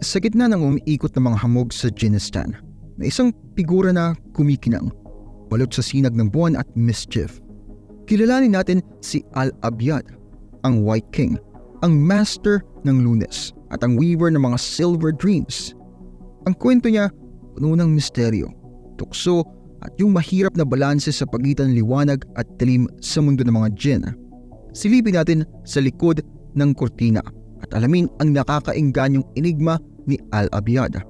Sa gitna ng umiikot na mga hamog sa Jinistan, may isang figura na kumikinang, balot sa sinag ng buwan at mischief. Kilalanin natin si Al-Abyad, ang White King, ang master ng lunes at ang weaver ng mga silver dreams. Ang kwento niya puno ng misteryo, tukso at yung mahirap na balanse sa pagitan ng liwanag at dilim sa mundo ng mga djinn. Silipin natin sa likod ng kurtina at alamin ang nakakainganyong enigma ni Al-Abyad.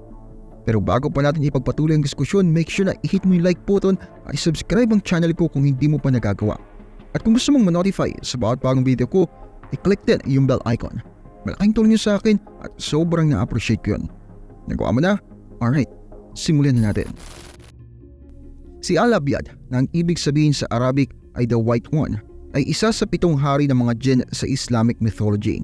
Pero bago pa natin ipagpatuloy ang diskusyon, make sure na i-hit mo yung like button at subscribe ang channel ko kung hindi mo pa nagagawa. At kung gusto mong ma-notify sa bawat bagong video ko, i-click din yung bell icon. Malaking tulong niyo sa akin at sobrang na-appreciate ko yun. Nagawa mo na? Alright, simulan na natin. Si Al-Abyad na ang ibig sabihin sa Arabic ay the White One ay isa sa pitong hari ng mga jinn sa Islamic mythology.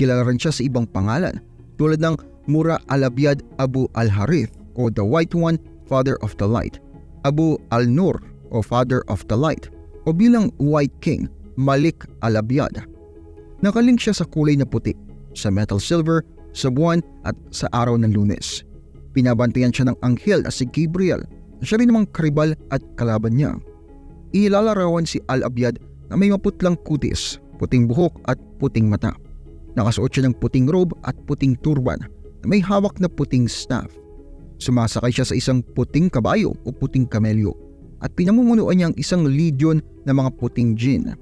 Kilala rin siya sa ibang pangalan tulad ng Mura Al-Abyad Abu Al-Harith o the White One, Father of the Light, Abu Al-Nur o Father of the Light, o bilang White King, Malik Al-Abyad. Nakalink siya sa kulay na puti, sa metal silver, sa buwan at sa araw ng lunes. Pinabantayan siya ng anghel na si Gabriel, na siya rin namang karibal at kalaban niya. Ilalarawan si Al-Abyad na may maputlang kutis, puting buhok at puting mata. Nakasuot siya ng puting robe at puting turban na may hawak na puting staff. Sumasakay siya sa isang puting kabayo o puting kamelyo at pinamumunuan niya ang isang legion ng mga puting jinn.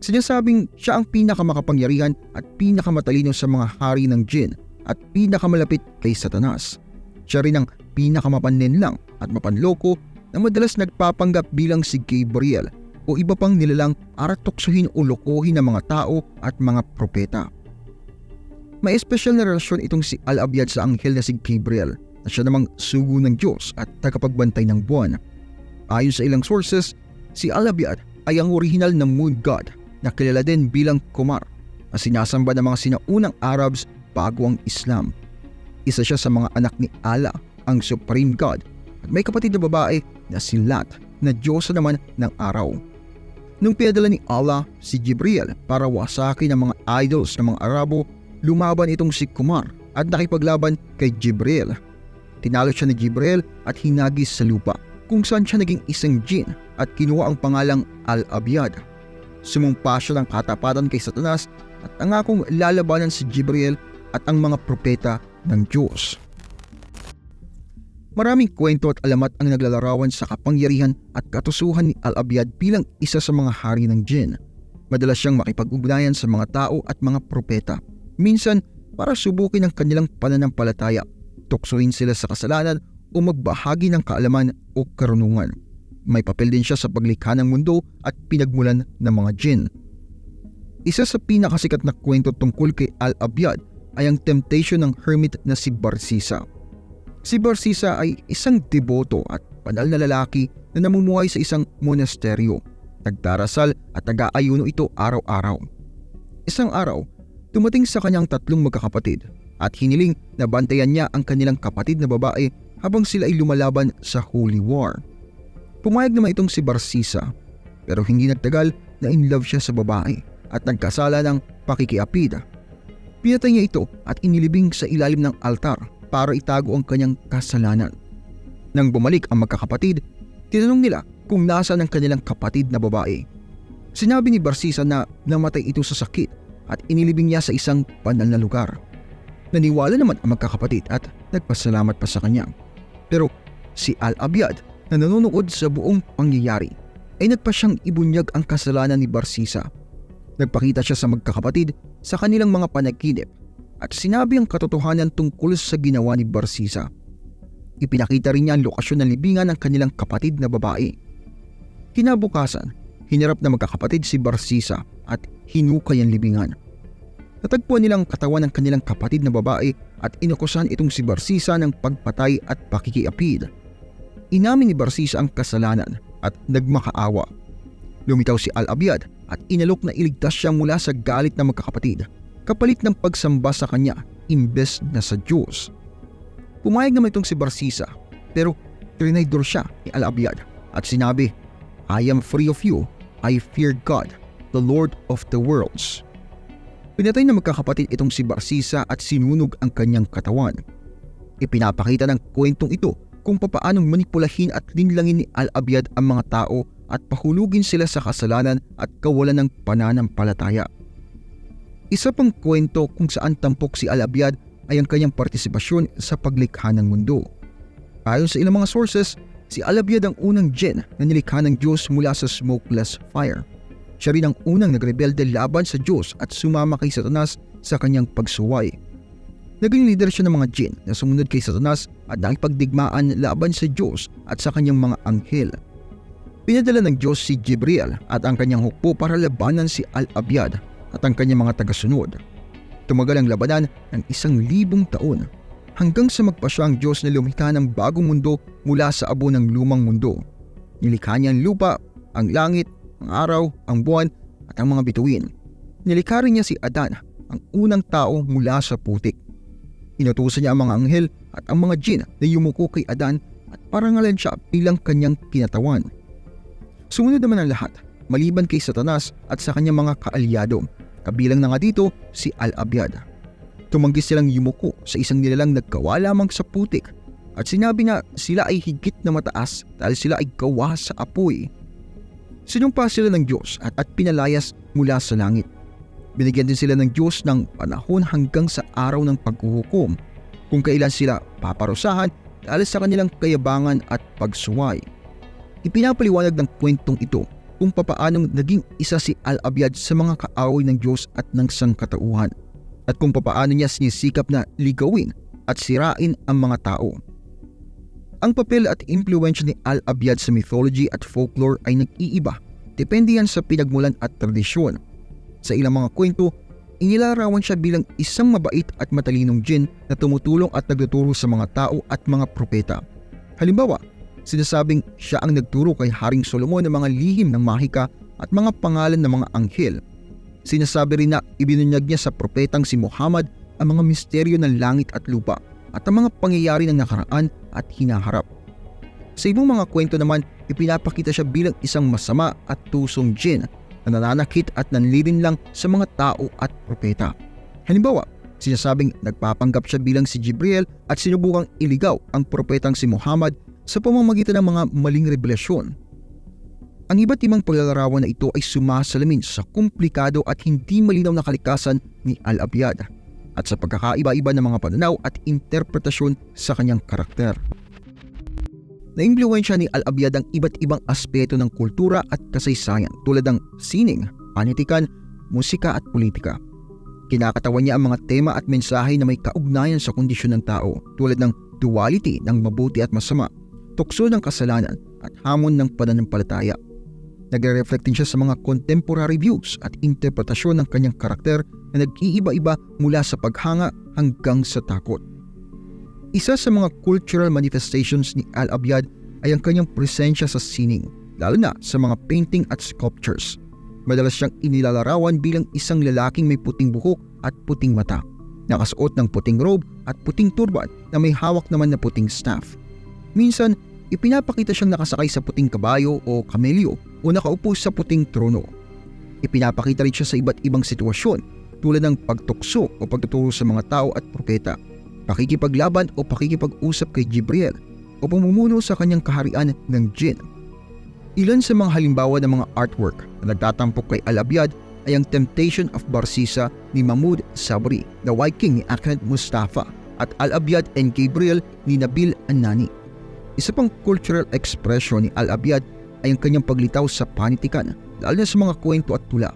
Sinasabing siya ang pinakamakapangyarihan at pinakamatalino sa mga hari ng jinn at pinakamalapit kay Satanas. Siya rin ang pinakamapanlinlang at mapanloko na madalas nagpapanggap bilang si Gabriel o iba pang nilalang para tuksohin o lokohin ng mga tao at mga propeta. May espesyal na relasyon itong si Al-Abyad sa anghel na si Gabriel na siya namang sugo ng Diyos at tagapagbantay ng buwan. Ayon sa ilang sources, si Al-Abyad ay ang original na moon god na kilala din bilang Kumar na sinasamba ng mga sinaunang Arabs bago ang Islam. Isa siya sa mga anak ni Allah, ang Supreme God, at may kapatid na babae na si Lat na Diyosa naman ng araw. Nung pinadala ni Allah si Jibril para wasakin ang mga idols ng mga Arabo lumaban itong si Kumar at nakipaglaban kay Jibril. Tinalo siya ni Jibril at hinagis sa lupa kung saan siya naging isang jin at kinuha ang pangalang Al-Abyad. Sumumpa siya ng katapatan kay Satanas at angakong lalabanan si Jibril at ang mga propeta ng Diyos. Maraming kwento at alamat ang naglalarawan sa kapangyarihan at katusuhan ni Al-Abyad bilang isa sa mga hari ng jin. Madalas siyang makipag-ugnayan sa mga tao at mga propeta Minsan, para subukin ang kanilang pananampalataya, tuksoin sila sa kasalanan o magbahagi ng kaalaman o karunungan. May papel din siya sa paglikha ng mundo at pinagmulan ng mga jinn. Isa sa pinakasikat na kwento tungkol kay Al-Abyad ay ang temptation ng hermit na si Barsisa. Si Barsisa ay isang deboto at banal na lalaki na namumuhay sa isang monasteryo. Nagdarasal at nag-aayuno ito araw-araw. Isang araw, Dumating sa kanyang tatlong magkakapatid at hiniling na bantayan niya ang kanilang kapatid na babae habang sila ay lumalaban sa Holy War. Pumayag naman itong si Barsisa pero hindi nagtagal na in love siya sa babae at nagkasala ng pakikiapid. Pinatay niya ito at inilibing sa ilalim ng altar para itago ang kanyang kasalanan. Nang bumalik ang magkakapatid, tinanong nila kung nasa ang kanilang kapatid na babae. Sinabi ni Barsisa na namatay ito sa sakit at inilibing niya sa isang banal na lugar. Naniwala naman ang magkakapatid at nagpasalamat pa sa kanya. Pero si Al-Abyad na nanonood sa buong pangyayari ay nagpa siyang ibunyag ang kasalanan ni Barsisa. Nagpakita siya sa magkakapatid sa kanilang mga panaginip at sinabi ang katotohanan tungkol sa ginawa ni Barsisa. Ipinakita rin niya ang lokasyon ng libingan ng kanilang kapatid na babae. Kinabukasan, hinarap na magkakapatid si Barsisa at hinukay ang libingan. Natagpuan nilang katawan ng kanilang kapatid na babae at inakusan itong si Barsisa ng pagpatay at pakikiapid. Inamin ni Barsisa ang kasalanan at nagmakaawa. Lumitaw si Al-Abyad at inalok na iligtas siya mula sa galit ng magkakapatid kapalit ng pagsamba sa kanya imbes na sa Diyos. Pumayag naman itong si Barsisa pero trinaydor siya ni Al-Abyad at sinabi, I am free of you, I fear God the Lord of the worlds. Pinatay na magkakapatid itong si Barsisa at sinunog ang kanyang katawan. Ipinapakita ng kwentong ito kung papaanong manipulahin at linlangin ni Al-Abyad ang mga tao at pahulugin sila sa kasalanan at kawalan ng pananampalataya. Isa pang kwento kung saan tampok si Al-Abyad ay ang kanyang partisipasyon sa paglikha ng mundo. Ayon sa ilang mga sources, si Al-Abyad ang unang jinn na nilikha ng Diyos mula sa smokeless fire. Siya rin ang unang nagrebelde laban sa Diyos at sumama kay Satanas sa kanyang pagsuway. Naging leader siya ng mga jinn na sumunod kay Satanas at nakipagdigmaan laban sa Diyos at sa kanyang mga anghel. Pinadala ng Diyos si Jibril at ang kanyang hukbo para labanan si Al-Abyad at ang kanyang mga tagasunod. Tumagal ang labanan ng isang libong taon hanggang sa magpasya ang Diyos na lumikha ng bagong mundo mula sa abo ng lumang mundo. Nilikha niya ang lupa, ang langit, ang araw, ang buwan at ang mga bituin. Nilikha rin niya si Adan, ang unang tao mula sa putik. Inutusan niya ang mga anghel at ang mga jin na yumuko kay Adan at parangalan siya bilang kanyang kinatawan. Sumunod naman ang lahat, maliban kay Satanas at sa kanyang mga kaalyado. Kabilang na nga dito si Al-Abyad. Tumanggi silang yumuko sa isang nilalang nagkawa lamang sa putik at sinabi na sila ay higit na mataas dahil sila ay gawa sa apoy. Sinumpa sila ng Diyos at, at pinalayas mula sa langit. Binigyan din sila ng Diyos ng panahon hanggang sa araw ng paghuhukom kung kailan sila paparusahan dahil sa kanilang kayabangan at pagsuway. Ipinapaliwanag ng kwentong ito kung papaanong naging isa si Al-Abyad sa mga kaaway ng Diyos at ng sangkatauhan at kung papaano niya sinisikap na ligawin at sirain ang mga tao. Ang papel at impluensya ni Al-Abyad sa mythology at folklore ay nag-iiba. Depende yan sa pinagmulan at tradisyon. Sa ilang mga kwento, inilarawan siya bilang isang mabait at matalinong jin na tumutulong at nagtuturo sa mga tao at mga propeta. Halimbawa, sinasabing siya ang nagturo kay Haring Solomon ng mga lihim ng mahika at mga pangalan ng mga anghel. Sinasabi rin na ibinunyag niya sa propetang si Muhammad ang mga misteryo ng langit at lupa at ang mga pangyayari ng nakaraan at hinaharap. Sa ibang mga kwento naman, ipinapakita siya bilang isang masama at tusong jin na nananakit at nanlirin lang sa mga tao at propeta. Halimbawa, sinasabing nagpapanggap siya bilang si Jibril at sinubukang iligaw ang propetang si Muhammad sa pamamagitan ng mga maling revelasyon. Ang iba't ibang paglalarawan na ito ay sumasalamin sa komplikado at hindi malinaw na kalikasan ni Al-Abyad at sa pagkakaiba-iba ng mga pananaw at interpretasyon sa kanyang karakter. Naimpluwensya ni Al-Abyad ang iba't ibang aspeto ng kultura at kasaysayan tulad ng sining, panitikan, musika at politika. Kinakatawan niya ang mga tema at mensahe na may kaugnayan sa kondisyon ng tao tulad ng duality ng mabuti at masama, tukso ng kasalanan at hamon ng pananampalataya. Nagre-reflect din siya sa mga contemporary views at interpretasyon ng kanyang karakter na nag-iiba-iba mula sa paghanga hanggang sa takot. Isa sa mga cultural manifestations ni Al-Abyad ay ang kanyang presensya sa sining, lalo na sa mga painting at sculptures. Madalas siyang inilalarawan bilang isang lalaking may puting buhok at puting mata, nakasuot ng puting robe at puting turban na may hawak naman na puting staff. Minsan, ipinapakita siyang nakasakay sa puting kabayo o kamelyo o nakaupo sa puting trono. Ipinapakita rin siya sa iba't ibang sitwasyon tulad ng pagtukso o pagtuturo sa mga tao at propeta, pakikipaglaban o pakikipag-usap kay Jibril o pamumuno sa kanyang kaharian ng jinn. Ilan sa mga halimbawa ng mga artwork na nagtatampok kay Al-Abyad ay ang Temptation of Barsisa ni Mahmoud Sabri, The White King ni Ahmed Mustafa at Al-Abyad and Gabriel ni Nabil Annani. Isa pang cultural expression ni Al-Abyad ay ang kanyang paglitaw sa panitikan, lalo na sa mga kwento at tula.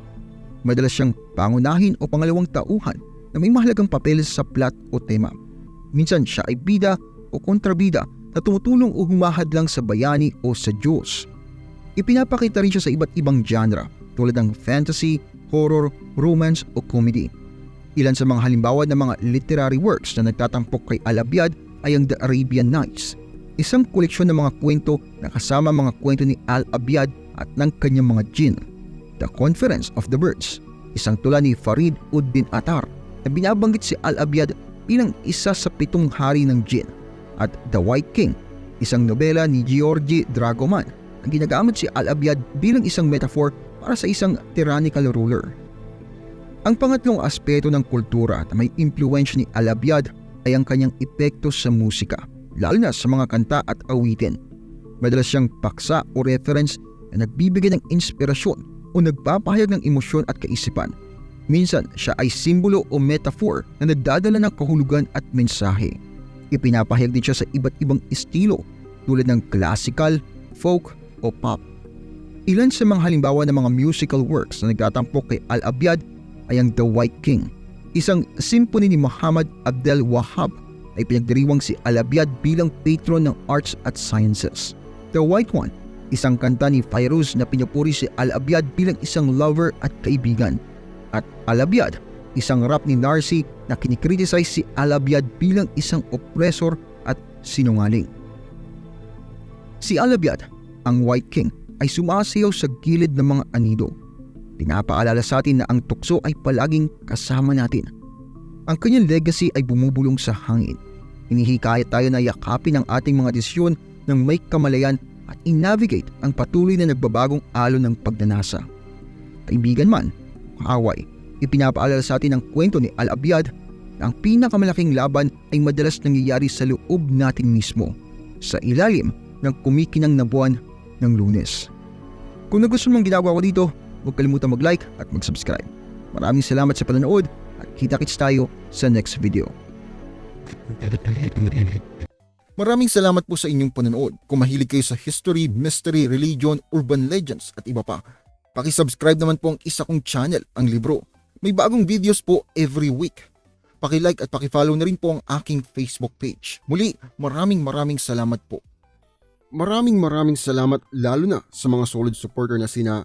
Madalas siyang pangunahin o pangalawang tauhan na may mahalagang papel sa plot o tema. Minsan siya ay bida o kontrabida na tumutulong o humahad lang sa bayani o sa Diyos. Ipinapakita rin siya sa iba't ibang genre tulad ng fantasy, horror, romance o comedy. Ilan sa mga halimbawa ng mga literary works na nagtatampok kay Al-Abyad ay ang The Arabian Nights, isang koleksyon ng mga kwento na kasama mga kwento ni Al-Abyad at ng kanyang mga jinn. The Conference of the Birds, isang tula ni Farid Uddin Atar na binabanggit si Al-Abyad bilang isa sa pitong hari ng jinn at The White King, isang nobela ni Georgi Dragoman na ginagamit si Al-Abyad bilang isang metaphor para sa isang tyrannical ruler. Ang pangatlong aspeto ng kultura na may impluensya ni Alabiad ay ang kanyang epekto sa musika, lalo na sa mga kanta at awitin. Madalas siyang paksa o reference na nagbibigay ng inspirasyon o nagpapahayag ng emosyon at kaisipan. Minsan, siya ay simbolo o metaphor na nagdadala ng kahulugan at mensahe. Ipinapahayag din siya sa iba't ibang estilo tulad ng classical, folk o pop. Ilan sa mga halimbawa ng mga musical works na nagtatampok kay Al-Abyad ay ang The White King. Isang symphony ni Muhammad Abdel Wahab ay pinagdiriwang si Al-Abyad bilang patron ng arts at sciences. The White One, isang kanta ni Fairuz na pinupuri si Al-Abyad bilang isang lover at kaibigan. At Al-Abyad, isang rap ni Narsi na kinikriticize si Al-Abyad bilang isang oppressor at sinungaling. Si Al-Abyad, ang White King, ay sumasayaw sa gilid ng mga anido. Pinapaalala sa atin na ang tukso ay palaging kasama natin. Ang kanyang legacy ay bumubulong sa hangin. Hinihikayat tayo na yakapin ang ating mga desisyon ng may kamalayan at i-navigate ang patuloy na nagbabagong alon ng pagnanasa. Kaibigan man, kaaway, ipinapaalala sa atin ang kwento ni Al-Abyad na ang pinakamalaking laban ay madalas nangyayari sa loob natin mismo, sa ilalim ng kumikinang na buwan ng lunes. Kung nagustuhan mong ginagawa ko dito, huwag kalimutan mag-like at mag-subscribe. Maraming salamat sa panonood kita-kits tayo sa next video. Maraming salamat po sa inyong panonood. Kung mahilig kayo sa history, mystery, religion, urban legends at iba pa, pakisubscribe naman po ang isa kong channel, ang Libro. May bagong videos po every week. Pakilike at pakifollow na rin po ang aking Facebook page. Muli, maraming maraming salamat po. Maraming maraming salamat lalo na sa mga solid supporter na sina